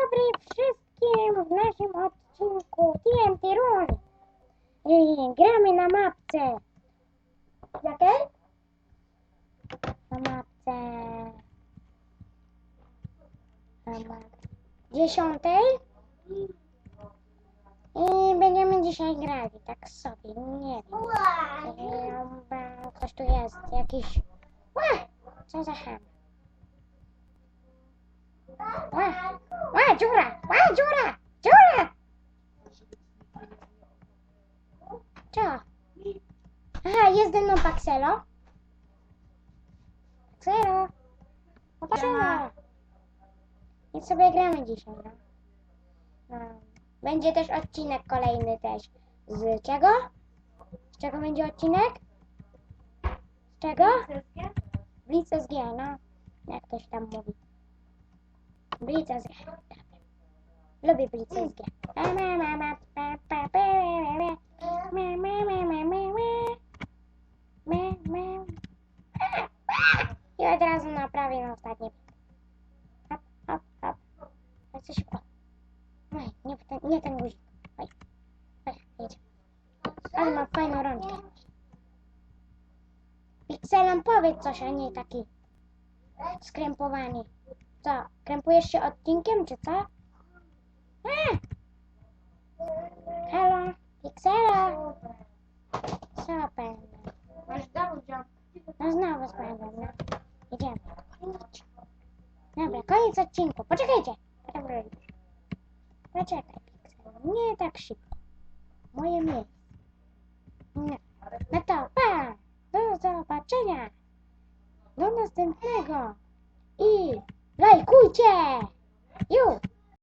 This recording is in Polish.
dobry wszystkim w naszym odcinku TNT Run. I gramy na mapce. Jakiej? Na mapce. Na mapce. Dziesiątej. I będziemy dzisiaj grali, tak sobie, nie wiem. Ktoś tu jest, jakiś... Ła! Co za ham? Ła! Dziura! Ła, dziura! Dziura! Co? Aha, jest ze mną Paxelo. Paxelo! O, Paxelo! I sobie gramy dzisiaj, no. no. Będzie też odcinek kolejny też. Z czego? Z czego będzie odcinek? Z czego? Blitz SG, no. Jak ktoś tam mówi. Blitz SG. Lubię ma. I od razu naprawię na ostatnie. Hop, hop, hop. Ale coś... O. Oj, nie, ten, nie ten guzik. Oj. Oj, jedzie. Ale ma fajną rączkę. Pikselem powiedz coś, a nie taki skrępowany. Co, krępujesz się odcinkiem, czy co? A! Halo, Pixela! Co pędzę? Masz dowód, że No znowu spędzę, no. Idziemy. Dobra, koniec odcinku. Poczekajcie. Dobra. Poczekaj, Pixel. Nie tak szybko. Moje miejsce. No. no to pa! Do zobaczenia! Do następnego! I lajkujcie!